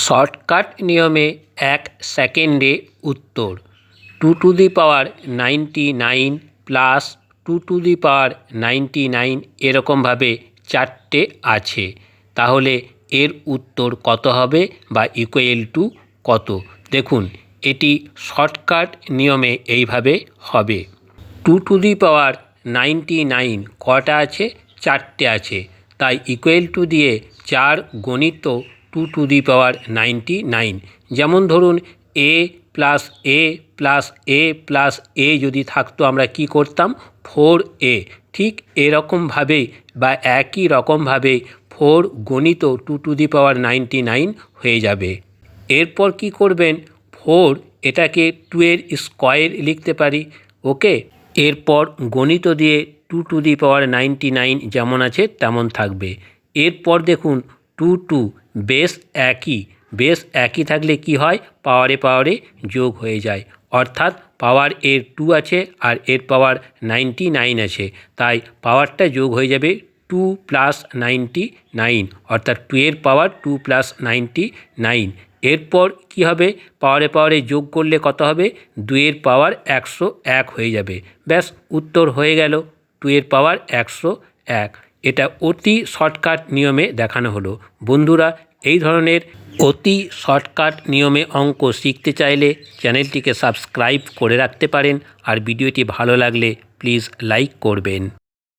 Shortcut নিয়মে এক সেকেন্ডে উত্তর। Two to the power ninety nine plus two to the power ninety nine এরকমভাবে চারটে আছে। তাহলে এর উত্তর কত হবে বা ইকুয়াল টু কত? দেখুন, এটি শর্টকাট নিয়মে এইভাবে হবে। Two to the power ninety nine কটা আছে? চারটে আছে। তাই ইকুয়াল টু দিয়ে চার গণিত two to the power ninety nine. যেমন ধরুন A plus A plus A plus A যদি থাকতো, আমরা কি করতাম? ফোর এ ঠিক এরকমভাবেই বা একই রকমভাবে ফোর গণিত two to the power ninety nine হয়ে যাবে। এরপর কি করবেন? ফোর এটাকে টু এর স্কোয়ার লিখতে পারি। ওকে? এরপর গণিত দিয়ে two to the power ninety nine যেমন আছে, তেমন থাকবে। এরপর দেখুন টু টু বেস একই বেস একই থাকলে কি হয়? পাওয়ারে পাওয়ারে যোগ হয়ে যায়। অর্থাৎ পাওয়ার এর টু আছে আর এর পাওয়ার নাইনটি নাইন আছে। তাই পাওয়ারটা যোগ হয়ে যাবে টু প্লাস নাইনটি নাইন অর্থাৎ টু এর power two plus ninety nine এরপর কি হবে? পাওয়ারে পাওয়ারে যোগ করলে কত হবে? দুইয়ের পাওয়ার একশো এক হয়ে যাবে। ব্যাস, উত্তর হয়ে গেল। টু এর পাওয়ার একশো এক। এটা অতি শর্টকাট নিয়মে দেখানো হলো। বন্ধুরা, এই ধরনের অতি শর্টকাট নিয়মে অঙ্ক শিখতে চাইলে চ্যানেলটিকে সাবস্ক্রাইব করে রাখতে পারেন আর ভিডিওটি ভালো লাগলে প্লিজ লাইক করবেন।